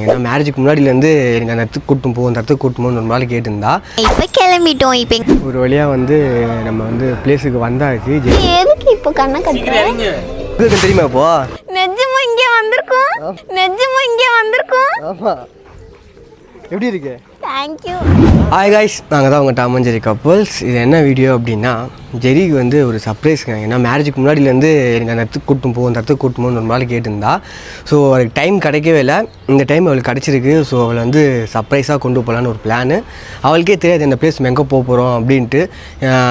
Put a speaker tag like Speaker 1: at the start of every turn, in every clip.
Speaker 1: ஏன்னா மேரேஜுக்கு முன்னாடிலேருந்து எனக்கு அந்த இடத்துக்கு கூட்டும் போ அந்த இடத்துக்கு கூட்டும் போகணும் ஒரு நாள் கேட்டிருந்தா.
Speaker 2: இப்போ கிளம்பிட்டோம் இப்போ
Speaker 1: ஒரு வழியாக வந்து நம்ம வந்து பிளேஸுக்கு வந்தாச்சு
Speaker 2: எதுக்கு இப்போ கண்ணை கட்டுறேன்
Speaker 1: தெரியுமா இப்போ?
Speaker 2: நெஜமா இங்கே வந்திருக்கோம். நெஜமா இங்கே வந்திருக்கோம்.
Speaker 1: ஆமாம் எப்படி இருக்கு?
Speaker 2: தேங்க்யூ
Speaker 1: ஹாய் காய்ஸ் நாங்கள் தான் உங்கள் டாமஞ்சேரி கப்பல்ஸ் இது என்ன வீடியோ அப்படின்னா ஜெரிக்கு வந்து ஒரு சர்ப்ரைஸ்ங்க ஏன்னா மேரேஜுக்கு முன்னாடிலேருந்து எனக்கு அந்த இடத்துக்கு கூட்டும் போ அந்த இடத்துக்கு கூட்டும் போகணும் ஒரு நாள் கேட்டிருந்தா. ஸோ அவளுக்கு டைம் கிடைக்கவே இல்லை. இந்த டைம் அவளுக்கு கிடச்சிருக்கு. ஸோ அவளை வந்து சர்ப்ரைஸாக கொண்டு போகலான்னு ஒரு பிளானு அவளுக்கே தெரியாது இந்த பிளேஸ் எங்கே போக போகிறோம் அப்படின்ட்டு.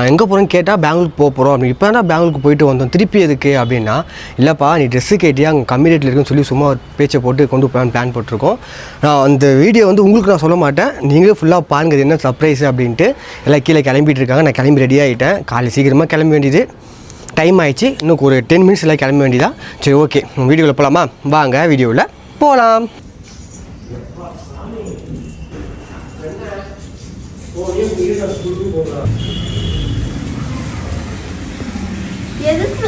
Speaker 1: எங்கே போகிறோன்னு கேட்டால் பெங்களூருக்கு போக போகிறோம் அப்படின்னு இப்போ தான் பெங்களூருக்கு போயிட்டு வந்தோம். திருப்பி எதுக்கு அப்படின்னா இல்லைப்பா நீ ட்ரெஸ்ஸு கேட்டியா? அங்கே கம்மி ரேட்டில் இருக்குன்னு சொல்லி சும்மா ஒரு பேச்சை போட்டு கொண்டு போகலான்னு பிளான் போட்டிருக்கோம். நான் அந்த வீடியோ வந்து உங்களுக்கு நான் சொல்ல மாட்டேன். நீங்களே ஃபுல்லாக பாருங்க என்ன சர்ப்ரைஸ் அப்படின்ட்டு. எல்லாம் கீழே கிளம்பிட்டு இருக்காங்க. நான் கிளம்பி ரெடி ஆகிட்டேன் காலை சீக்கிரமாக கிளம்ப வேண்டியது. டைம் ஆயிடுச்சு. இன்னும் ஒரு டென் மினிட்ஸ் எல்லாம் கிளம்ப வேண்டியதா? சரி ஓகே வீடியோவில் போகலாமா வாங்க வீடியோவில் போகலாம்
Speaker 2: எதுக்கு?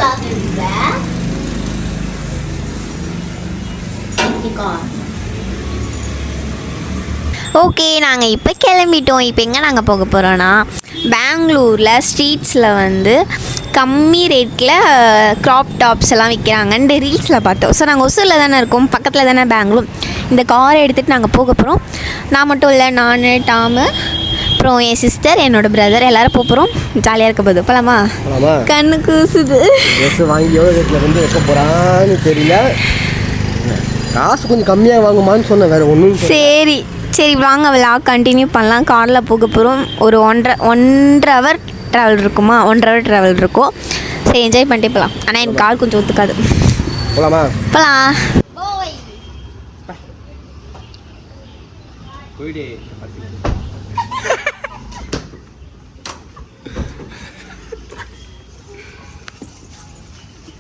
Speaker 2: ஓகே நாங்கள் இப்போ கிளம்பிட்டோம். இப்போ எங்கே நாங்கள் போக போகிறோன்னா பெங்களூரில் ஸ்ட்ரீட்ஸில் வந்து கம்மி ரேட்டில் க்ராப் டாப்ஸ் எல்லாம் விற்கிறாங்கன்னு ரீல்ஸில் பார்த்தோம். ஸோ நாங்கள் ஒசூரில் தானே இருக்கோம். பக்கத்தில் தானே பெங்களூர். இந்த காரை எடுத்துகிட்டு நாங்கள் போக போகிறோம் நான் மட்டும் இல்லை நான் டாமு அப்புறம் என் சிஸ்டர் என்னோட பிரதர் எல்லாரும் போக போகிறோம் ஜாலியாக இருக்க போகுது. போலாமா? கண்ணு கூசுது.
Speaker 1: ட்ரெஸ் வாங்கி எவ்வளோ ரேட்டில் வந்து வைக்க போகிறான்னு தெரியல. காசு கொஞ்சம் கம்மியாக வாங்குமான்னு சொன்னேன் வேறு ஒன்றும்
Speaker 2: சரி. சரி வாங்க விளாக் கண்டினியூ பண்ணலாம். காரில் போக போகிறோம் ஒரு ஒன்றரை ஒன்றரை ஹவர் ட்ராவல் இருக்குமா? ஒன்றரை ஹவர் ட்ராவல் இருக்கும் சரி என்ஜாய் பண்ணிட்டு போகலாம் ஆனால் எனக்கு கால் கொஞ்சம் ஒத்துக்காது.
Speaker 1: போகலாமா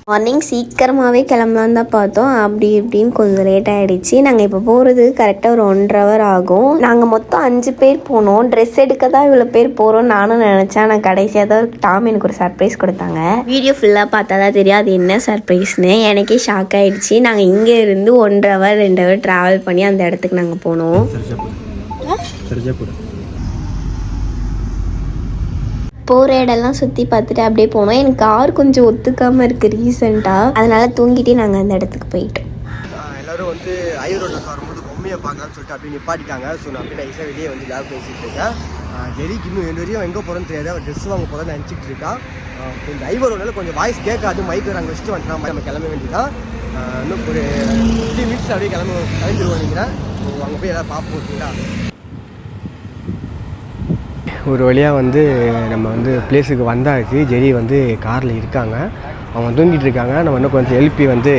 Speaker 2: மார்னிங் சீக்கிரமாகவே கிளம்பலாம் தான் பார்த்தோம் அப்படி இப்படின்னு கொஞ்சம் லேட் ஆகிடுச்சு நாங்கள் இப்போ போகிறது கரெக்டாக ஒரு ஒன்றரை ஹவர் ஆகும் நாங்கள் மொத்தம் அஞ்சு பேர் போனோம் ட்ரெஸ் எடுக்க தான் இவ்வளோ பேர் போகிறோம் நானும் நினச்சேன் நான் கடைசியாக தான் டாம் எனக்கு ஒரு சர்ப்ரைஸ் கொடுத்தாங்க வீடியோ ஃபுல்லாக பார்த்தா தான் தெரியும் அது என்ன சர்ப்ரைஸ்னு எனக்கே ஷாக் ஆகிடுச்சு நாங்கள் இங்கே இருந்து ஒன்றரை ஹவர் ரெண்டு ஹவர் ட்ராவல் பண்ணி அந்த இடத்துக்கு நாங்கள் போனோம்
Speaker 1: சரிஜா கூட
Speaker 2: போகிற இடம்லாம் சுற்றி பார்த்துட்டு அப்படியே போனோம். எனக்கு கார் கொஞ்சம் ஒத்துக்காமல் இருக்குது ரீசெண்டாக அதனால் தூங்கிட்டே நாங்கள் அந்த இடத்துக்கு போயிட்டோம்.
Speaker 1: எல்லாரும் வந்து ஐரோட்டில் வரும்போது பொம்மையை பார்க்கலாம்னு சொல்லிட்டு அப்படியே நிப்பாட்டிட்டாங்க. ஸோ நான் அப்படியே நைஸாக வெளியே வந்து லேப் பேசிகிட்டு இருக்கேன். ஜெரிக்கு இன்னும் என் வரையும் எங்கே போகிறோன்னு தெரியாது. அவன் ட்ரெஸ் வாங்க போகிறேன்னு நினச்சிட்டு இருக்கா. கொஞ்சம் ஐவரோட கொஞ்சம் வாய்ஸ் கேட்காது. மைக்கு நாங்கள் வச்சுட்டு வந்துட்டோம் நம்ம கிளம்ப வேண்டியதான் இன்னும் ஒரு ஃபிஃப்டி மினிட்ஸ் அப்படியே கிளம்ப கிளம்பிடுவோம் நினைக்கிறேன். ஸோ அங்கே போய் எதாவது பார்ப்போம் ஓகேங்களா ஒரு வழியாக வந்து நம்ம வந்து பிளேஸுக்கு வந்தாச்சு. ஜெரி வந்து காரில் இருக்காங்க. அவங்க தூங்கிட்டு இருக்காங்க. நம்ம இன்னும் கொஞ்சம் எழுப்பி வந்து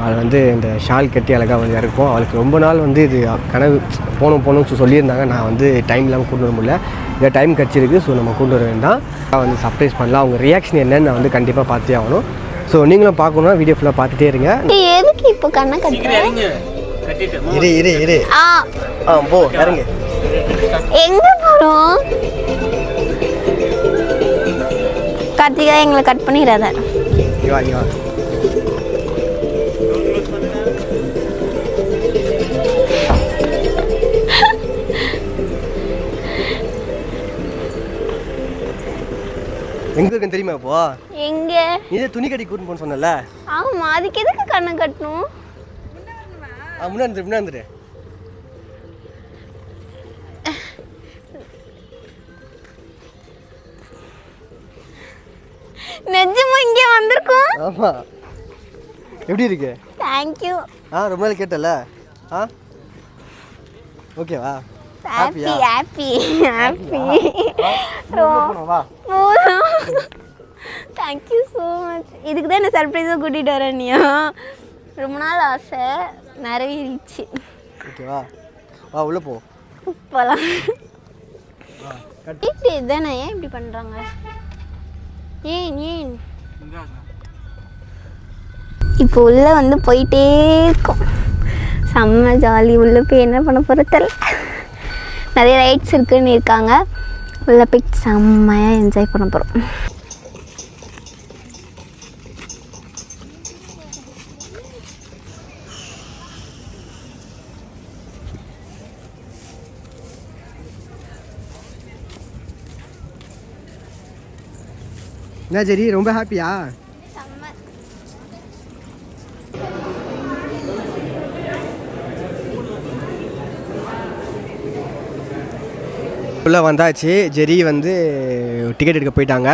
Speaker 1: அவளை வந்து இந்த ஷால் கட்டி அழகாக வந்து இறக்குவோம். அவளுக்கு ரொம்ப நாள் வந்து இது கனவு போகணும் போகணும்னு சொல்லி சொல்லியிருந்தாங்க. நான் வந்து டைம் இல்லாமல் கொண்டு வர முடியல. இதை டைம் கிடச்சிருக்கு. ஸோ நம்ம கொண்டு வர வேண்டாம். நான் வந்து சர்ப்ரைஸ் பண்ணலாம். அவங்க ரியாக்ஷன் என்னன்னு நான் வந்து கண்டிப்பாக பார்த்தே ஆகணும். ஸோ நீங்களும் பார்க்கணுன்னா வீடியோ ஃபுல்லாக பார்த்துட்டே இருங்க.
Speaker 2: எதுக்கு இப்போ கண்ணை கட்டுறேன்
Speaker 1: இரு இரு இரு.
Speaker 2: ஆ.
Speaker 1: ஆ போ இறங்கு.
Speaker 2: எங்க போறோம்? கார்த்திகா எங்களை கட் பண்ணிடாத.
Speaker 1: எங்க இருக்குன்னு தெரியுமா இப்போ?
Speaker 2: எங்க?
Speaker 1: தான் துணி கட்டி கூட்டு போன்னு சொன்னல
Speaker 2: ஆமா அதுக்கு எதுக்கு கண்ணை கட்டணும்?
Speaker 1: ஆ முன்னாடி முன்னாடி
Speaker 2: நிஜமா இங்கே வந்திருக்கோம்.
Speaker 1: ஆமா. எப்படி இருக்கு?
Speaker 2: தேங்க்யூ
Speaker 1: ஆ ரொம்ப நாள் கேட்டல. ஆ? ஓகேவா
Speaker 2: ஹாப்பி ஹாப்பி ஹாப்பி
Speaker 1: வா
Speaker 2: தேங்க்யூ ஸோ மச் இதுக்கு தான் என்ன சர்ப்ரைஸாக கூட்டிகிட்டு வரேன் நீயா? ரொம்ப நாள் ஆசை. நிறைவேறிச்சு
Speaker 1: ஓகேவா வா? உள்ள போ.
Speaker 2: போகலாம்
Speaker 1: கட்.
Speaker 2: இப்படி தானே ஏன் இப்படி பண்ணுறாங்க ஏன் ஏன்? இப்போ உள்ள வந்து போயிட்டே இருக்கோம். செம்ம ஜாலி. உள்ள போய் என்ன பண்ண போகிற தெரியல நிறைய ரைட்ஸ் இருக்குன்னு இருக்காங்க. உள்ள போய் செம்மையாக என்ஜாய் பண்ண போகிறோம்
Speaker 1: என்ன சரி ரொம்ப ஹாப்பியா உள்ளே வந்தாச்சு. ஜெரி வந்து டிக்கெட் எடுக்க போயிட்டாங்க.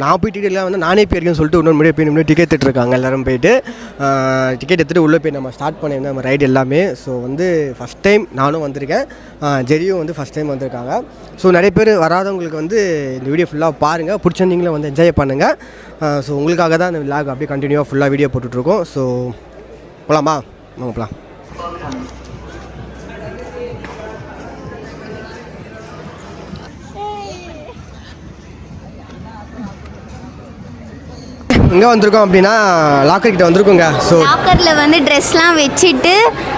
Speaker 1: நான் போய் டிக்கெட்லாம் வந்து நானே போயிருக்கேன்னு சொல்லிட்டு இன்னொரு முன்னாடி போய் முன்னாடி டிக்கெட் எடுத்துருக்காங்க எல்லோரும் போயிட்டு. டிக்கெட் எடுத்துகிட்டு உள்ளே போய் நம்ம ஸ்டார்ட் பண்ணியிருந்தோம் நம்ம ரைடு எல்லாமே. ஸோ வந்து ஃபஸ்ட் டைம் நானும் வந்திருக்கேன். ஜெரியும் வந்து ஃபஸ்ட் டைம் வந்திருக்காங்க. ஸோ நிறைய பேர் வராதவங்களுக்கு வந்து இந்த வீடியோ ஃபுல்லாக பாருங்கள் பிடிச்ச நீங்களும் வந்து என்ஜாய் பண்ணுங்கள் ஸோ உங்களுக்காக தான் இந்த விலாக் அப்படியே கண்டினியூவாக ஃபுல்லாக வீடியோ போட்டுட்ருக்கோம் ஸோ போகலாமா வாங்க போகலாம் எங்கே வந்திருக்கோம் அப்படின்னா லாக்கர் கிட்ட வந்திருக்கோங்க. ஸோ
Speaker 2: லாக்கரில் வந்து ட்ரெஸ்லாம் வச்சுட்டு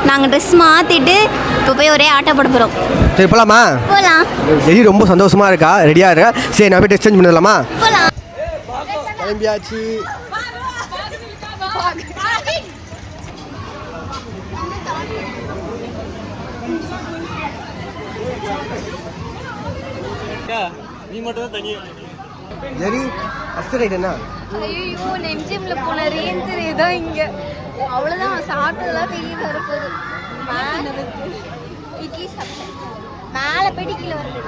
Speaker 2: நாங்கள் ட்ரெஸ் மாற்றிட்டு இப்போ போய் ஒரே ஆட்டோ போட போகிறோம்
Speaker 1: சரி போகலாமா
Speaker 2: போகலாம்
Speaker 1: ஜெரி ரொம்ப சந்தோஷமாக இருக்கா? ரெடியாக இருக்கா? சரி நான் போய் எக்ஸ்சேஞ்ச் பண்ணிடலாமா?
Speaker 2: போகலாம்
Speaker 1: கிளம்பியாச்சு.
Speaker 3: நீ மட்டும் தான் தனியா?
Speaker 1: ஜெரி ஃபஸ்ட் ரைட் என்ன?
Speaker 2: ஐயோ நெஞ்சிம்ல போன ரீல்ஸ் ஏதோ இங்க. அவ்வளவுதான் சாப்பிட்டதெல்லாம் வெளியே வரப்போகுது. இட்லி சாப்பிட்டேன். மேலே போயிட்டு கீழே வருது.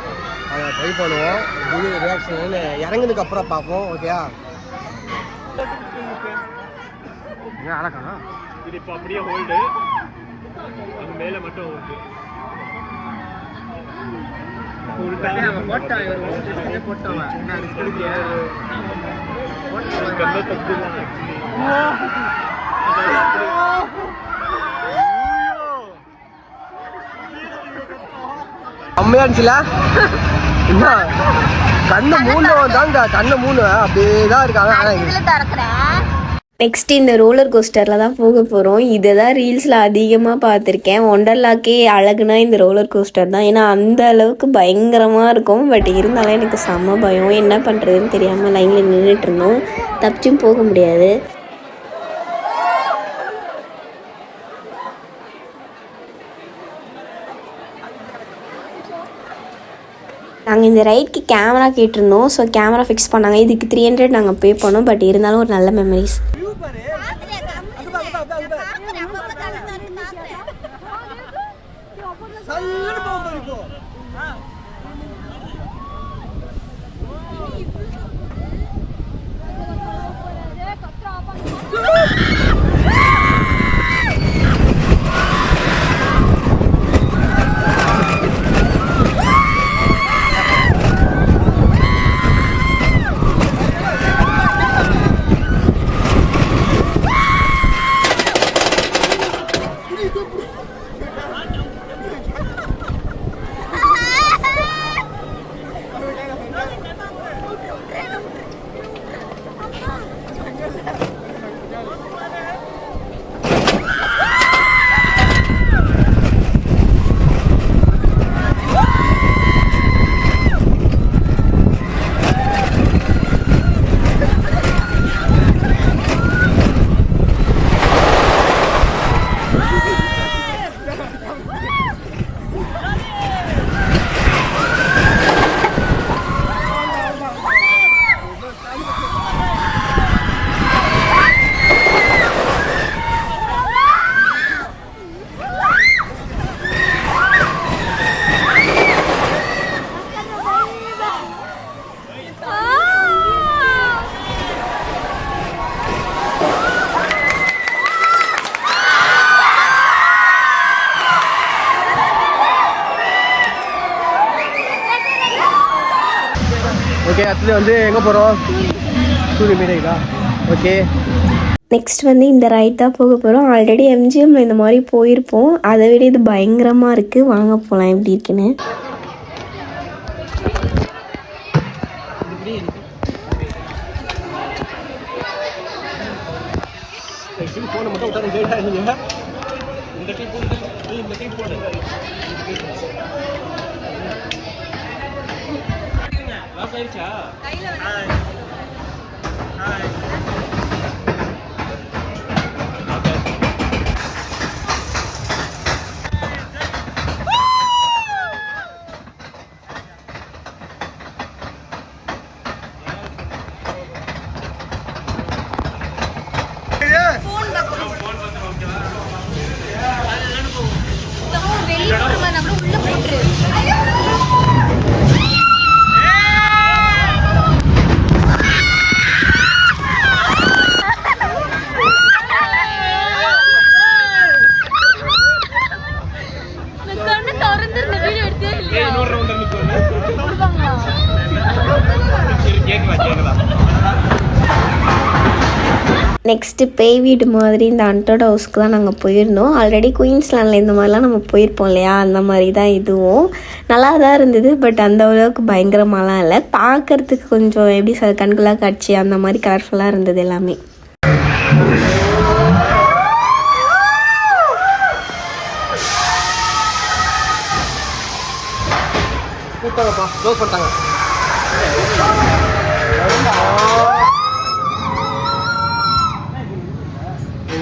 Speaker 1: அதை ட்ரை பண்ணுவோம். ஜெரி ரியாக்ஷன் இறங்குனதுக்கு அப்புறம் பார்ப்போம் ஓகேயா அழகா
Speaker 3: இது இப்போ அப்படியே ஹோல்டு அது மேலே மட்டும் ஹோல்டு ஒரு
Speaker 1: இருந்துச்சுல? என்ன கண்ணு மூணு தாங்க கண்ணு மூணு அப்படியே தான் இருக்காங்க
Speaker 2: நெக்ஸ்ட் இந்த ரோலர் கோஸ்டரில் தான் போக போகிறோம் இதை தான் ரீல்ஸில் அதிகமாக பார்த்துருக்கேன். ஒண்டர்லாக்கே அழகுனா இந்த ரோலர் கோஸ்டர் தான். ஏன்னா அந்த அளவுக்கு பயங்கரமாக இருக்கும். பட் இருந்தாலும் எனக்கு செம்ம பயம். என்ன பண்ணுறதுன்னு தெரியாமல் லைனில் நின்றுட்டு இருந்தோம். தப்பிச்சும் போக முடியாது. நாங்கள் இந்த ரைட்க்கு கேமரா கேட்டிருந்தோம். ஸோ கேமரா ஃபிக்ஸ் பண்ணாங்க. இதுக்கு த்ரீ ஹண்ட்ரட் நாங்கள் பே பண்ணோம். பட் இருந்தாலும் ஒரு நல்ல மெமரிஸ்
Speaker 1: ஓகே அடுத்தது வந்து எங்கே போகிறோம் சூரிய மீனைக்கா ஓகே
Speaker 2: நெக்ஸ்ட் வந்து இந்த ரைட் தான் போக போகிறோம் ஆல்ரெடி எம்ஜிஎம்ல இந்த மாதிரி போயிருப்போம். அதை விட இது பயங்கரமாக இருக்குது வாங்க போகலாம் எப்படி இருக்குன்னு.
Speaker 1: ஃபோனை மட்டும் விட்டாரு கேட்டாங்க
Speaker 3: இந்த டீ போடுங்க ஏய், இந்த டீ போடுங்க லாஸ்
Speaker 2: நெக்ஸ்ட்டு பேய் வீடு மாதிரி இந்த அன்டோட ஹவுஸ்க்கு தான் நாங்கள் போயிருந்தோம். ஆல்ரெடி குயின்ஸ்லாண்டில் இந்த மாதிரிலாம் நம்ம போயிருப்போம் இல்லையா? அந்த மாதிரி தான் இதுவும். நல்லா தான் இருந்தது பட் அந்த அளவுக்கு பயங்கரமாலாம் இல்லை. பார்க்கறதுக்கு கொஞ்சம் எப்படி சார் கண்குலாக காட்சி அந்த மாதிரி கலர்ஃபுல்லாக இருந்தது எல்லாமே.
Speaker 1: க்ளோஸ் பண்ணிட்டாங்க.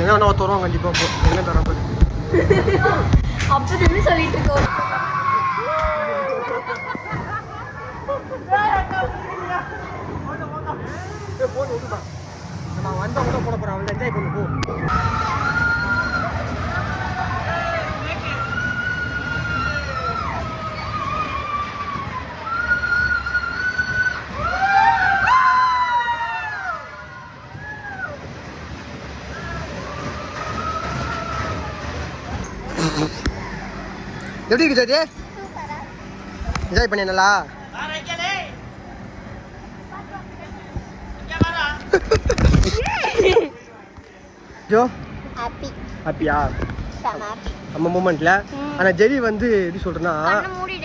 Speaker 1: என்ன ஒன்று தருவோம் கண்டிப்பாக போ. என்ன தரப்போ
Speaker 2: அப்போ சொல்லிட்டு இருக்கோம்.
Speaker 1: நம்ம வந்தால் கூட போட போகிறோம் அவள் என்ஜாய் பண்ணு போ. எப்படி இருக்கு ஜோதி? என்ஜாய் பண்ணியா நல்லா ஜோ
Speaker 2: ஹாப்பி
Speaker 1: ஹாப்பியா நம்ம மூமெண்ட்ல ஆனா ஜெரி வந்து எப்படி சொல்றேன்னா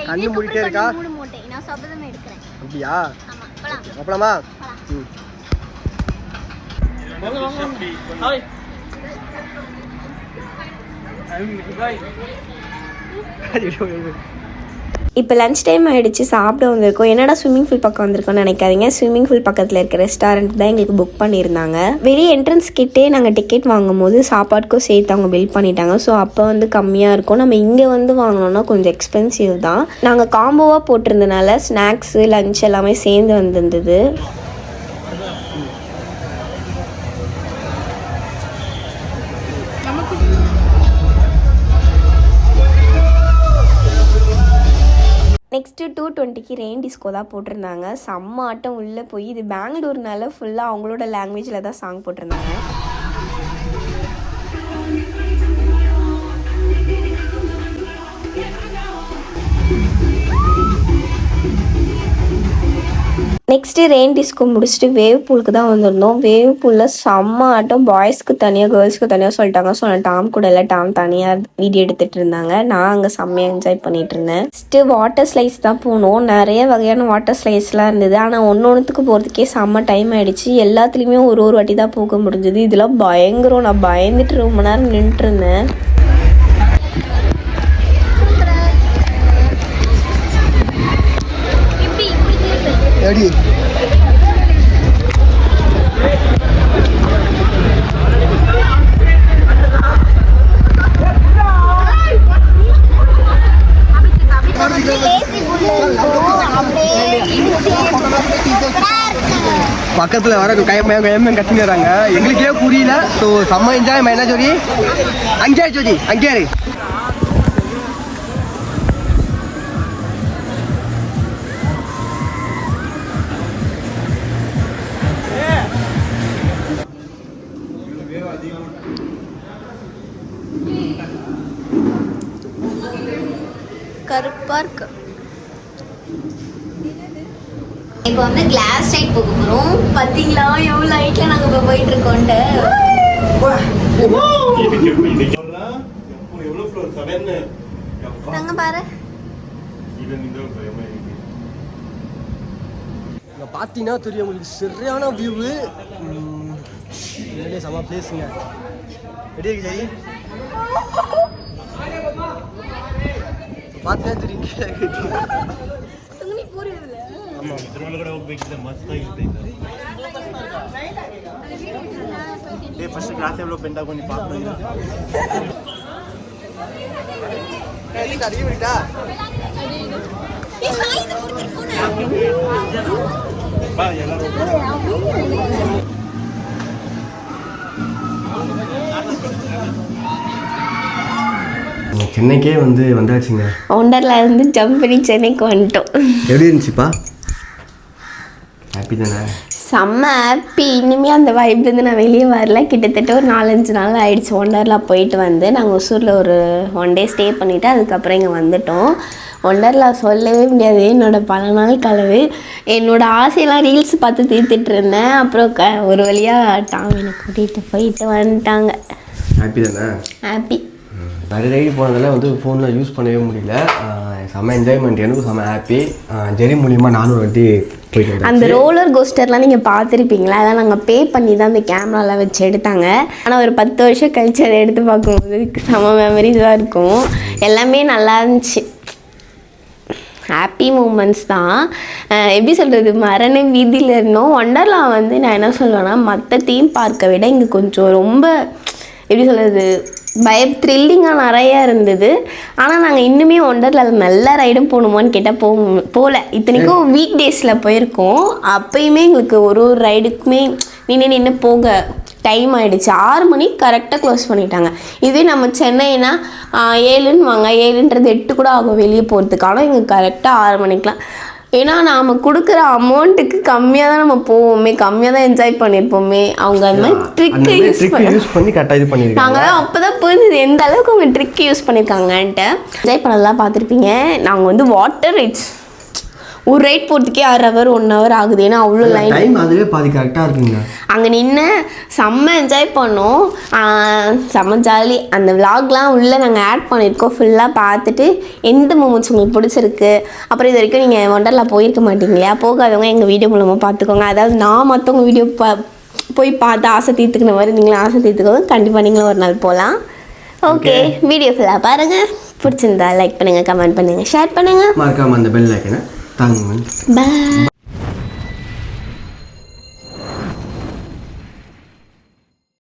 Speaker 1: கண்ணு மூடிட்டே இருக்கா?
Speaker 2: மூட மாட்டேன். நான் சபதம் எடுக்கிறேன்.
Speaker 1: அப்படியா? அப்பலாமா ம்.
Speaker 2: இப்போ லஞ்ச் டைம் ஆகிடுச்சு சாப்பிட வந்திருக்கோம். என்னடா ஸ்விம்மிங் பூல் பக்கம் வந்திருக்கோம்னு நினைக்காதீங்க. ஸ்விம்மிங் பூல் பக்கத்தில் இருக்க ரெஸ்டாரண்ட் தான் எங்களுக்கு புக் பண்ணியிருந்தாங்க. வெளியே என்ட்ரன்ஸ் கிட்டே நாங்கள் டிக்கெட் வாங்கும் போது சாப்பாட்டுக்கும் சேர்த்து அவங்க பில் பண்ணிட்டாங்க. ஸோ அப்போ வந்து கம்மியாக இருக்கும். நம்ம இங்கே வந்து வாங்கினோம்னா கொஞ்சம் எக்ஸ்பென்சிவ் தான். நாங்கள் காம்போவாக போட்டிருந்தனால ஸ்நாக்ஸு லஞ்ச் எல்லாமே சேர்ந்து வந்திருந்தது. அன்றைக்கி ரெயின் டிஸ்கோ தான் போட்டிருந்தாங்க. செம்ம ஆட்டம் உள்ளே போய் இது பெங்களூர்னால ஃபுல்லாக அவங்களோட லாங்குவேஜில் தான் சாங் போட்டிருந்தாங்க. நெக்ஸ்ட்டு ரெயின் டிஸ்கோ முடிச்சுட்டு வேவ் பூலுக்கு தான் வந்திருந்தோம். வேவ் பூலில் செம்ம ஆட்டம். பாய்ஸ்க்கு தனியாக கேர்ள்ஸ்க்கு தனியாக சொல்லிட்டாங்க. ஸோ நான் டாம் கூட இல்லை. டாம் தனியாக வீடியோ எடுத்துகிட்டு இருந்தாங்க. நான் அங்கே செம்மையாக என்ஜாய் பண்ணிட்டு இருந்தேன். நெக்ஸ்ட்டு வாட்டர் ஸ்லைஸ் தான் போனோம். நிறைய வகையான வாட்டர் ஸ்லைஸ்லாம் இருந்தது. ஆனால் ஒன்று ஒன்றுத்துக்கு போகிறதுக்கே செம்ம டைம் ஆயிடுச்சு. எல்லாத்துலேயுமே ஒரு ஒரு வாட்டி தான் போக முடிஞ்சது. இதெல்லாம் பயங்கரம். நான் பயந்துட்டு ரொம்ப நேரம் நின்றுட்டு இருந்தேன்.
Speaker 1: எப்படி பக்கத்தில் வர கயமயம் கயமயம் கட்டின்னு வராங்க. எங்களுக்கே புரியல. ஸோ செம்ம என்ஜாய் என்ன ஜோதி? அங்கே ஜோதி? அங்கே
Speaker 2: கருப்பாக இருக்கு. இப்போ வந்து கிளாஸ் டைட் போக போகிறோம் பார்த்தீங்களா எவ்வளோ லைட்டில் நாங்கள் இப்போ போயிட்டு இருக்கோன்ட்டு
Speaker 3: எவ்வளோ
Speaker 2: நாங்கள் பாரு.
Speaker 1: இங்கே பார்த்தீங்கன்னா தெரியும் உங்களுக்கு சரியான வியூவு வெளியே செம்ம பிளேஸுங்க எப்படி இருக்கு ஜெய்
Speaker 3: ಮತ್ತೆ ಏ ಫಸ್ಟ್ ಕ್ಲಾಸ್ ಎವ್ಲೋ
Speaker 1: ಬೆಂಡ್ ಆಗೋನಿ ಪಾಪ ಅರಿಯುಟಾ
Speaker 3: ಬಾ ಎಲ್ಲರೂ
Speaker 1: சென்னைக்கே வந்து வந்தாச்சுங்க.
Speaker 2: ஒண்டர்ல இருந்து ஜம்ப் பண்ணி சென்னைக்கு வந்துட்டோம்.
Speaker 1: எப்படி இருந்துச்சுப்பா? ஹாப்பி தானே?
Speaker 2: செம்ம ஹாப்பி இனிமேல் அந்த வைப்லேருந்து நான் வெளியே வரல. கிட்டத்தட்ட ஒரு நாலஞ்சு நாள் ஆயிடுச்சு. ஒண்டர்லா போயிட்டு வந்து நாங்கள் ஒசூரில் ஒரு ஒன் டே ஸ்டே பண்ணிவிட்டு அதுக்கப்புறம் இங்கே வந்துட்டோம். ஒண்டர்லா சொல்லவே முடியாது. என்னோட பல நாள் கனவு. என்னோட ஆசையெல்லாம் ரீல்ஸ் பார்த்து தீர்த்துட்டு இருந்தேன். அப்புறம் க ஒரு வழியாக டாமினை கூட்டிகிட்டு போயிட்டு வந்துட்டாங்க.
Speaker 1: ஹாப்பி தானே?
Speaker 2: ஹாப்பி
Speaker 1: நிறைய ரைடு போனதில் வந்து ஃபோனில் யூஸ் பண்ணவே முடியல. செம்ம என்ஜாய்மெண்ட் எனக்கும் செம்ம ஹாப்பி ஜெரி மூலியமாக நானும் ஒரு போயிட்டு
Speaker 2: அந்த ரோலர் கோஸ்டர்லாம் நீங்கள் பார்த்துருப்பீங்களா? அதெல்லாம் நாங்கள் பே பண்ணி தான் அந்த கேமராலாம் வச்சு எடுத்தாங்க. ஆனால் ஒரு பத்து வருஷம் கழிச்சு அதை எடுத்து பார்க்கும்போது செம மெமரிஸாக இருக்கும். எல்லாமே நல்லா இருந்துச்சு. ஹாப்பி மூமெண்ட்ஸ் தான். எப்படி சொல்கிறது மரண வீதியில் இருந்தோம். ஒண்டர்லா வந்து நான் என்ன சொல்லுவேன்னா மற்ற தீம் பார்க்கை விட இங்கே கொஞ்சம் ரொம்ப எப்படி சொல்கிறது பய த்ரில்லிங்காக நிறையா இருந்தது. ஆனால் நாங்கள் இன்னுமே ஒண்டர்லாவில் நல்ல ரைடும் போகணுமான்னு கேட்டால் போக போகல இத்தனைக்கும் வீக் டேஸில் போயிருக்கோம். அப்பயுமே எங்களுக்கு ஒரு ஒரு ரைடுக்குமே நின்று நின்று போக டைம் ஆயிடுச்சு. ஆறு மணிக்கு கரெக்டாக க்ளோஸ் பண்ணிட்டாங்க. இதே நம்ம சென்னைனா ஏழுன்னு வாங்க. ஏழுன்றது எட்டு கூட ஆகும் வெளியே போகிறதுக்கு ஆனால் இங்கே கரெக்டாக ஆறு மணிக்கெலாம் ஏன்னா நாம் கொடுக்குற அமௌண்ட்டுக்கு கம்மியாக தான் நம்ம போவோமே கம்மியாக தான் என்ஜாய் பண்ணியிருப்போமே அவங்க அந்த மாதிரி ட்ரிக்கு யூஸ்
Speaker 1: ட்ரிக்
Speaker 2: பண்ண
Speaker 1: யூஸ் பண்ணி கரெக்டாக இது பண்ணியிருக்காங்க
Speaker 2: நாங்கள் தான் அப்போ தான் புரிஞ்சுது எந்த அளவுக்கு அவங்க ட்ரிக் யூஸ் பண்ணியிருக்காங்கன்ட்டு என்ஜாய் பண்ணலாம் பார்த்துருப்பீங்க. நாங்கள் வந்து வாட்டர் ரைட்ஸ் ஒரு ரைட் போகிறதுக்கே ஆறு ஹவர் ஒன் ஹவர் ஆகுது. ஏன்னா அவ்வளோ லைன்
Speaker 1: டைம் அதுவே பாதி கரெக்டாக இருக்குங்க.
Speaker 2: அங்கே நின்று செம்ம என்ஜாய் பண்ணோம். செம்ம ஜாலி அந்த விலாக்லாம் உள்ளே நாங்கள் ஆட் பண்ணியிருக்கோம் ஃபுல்லாக பார்த்துட்டு எந்த மூமெண்ட்ஸ் உங்களுக்கு பிடிச்சிருக்கு? அப்புறம் இது வரைக்கும் நீங்கள் ஒண்டர்லா போயிருக்க மாட்டீங்க இல்லையா போகாதவங்க எங்கள் வீடியோ மூலமாக பார்த்துக்கோங்க. அதாவது நான் மற்றவங்க வீடியோ பா போய் பார்த்து ஆசை தீர்த்துக்கின மாதிரி நீங்களும் ஆசை தீர்த்துக்கோங்க. கண்டிப்பாக நீங்களும் ஒரு நாள் போகலாம். ஓகே வீடியோ ஃபுல்லாக பாருங்கள் பிடிச்சிருந்தா லைக் பண்ணுங்கள் கமெண்ட் பண்ணுங்கள் ஷேர் பண்ணுங்கள்
Speaker 1: மறக்காம அந்த பெல் ஐக்கனை தாங்க
Speaker 2: பாய்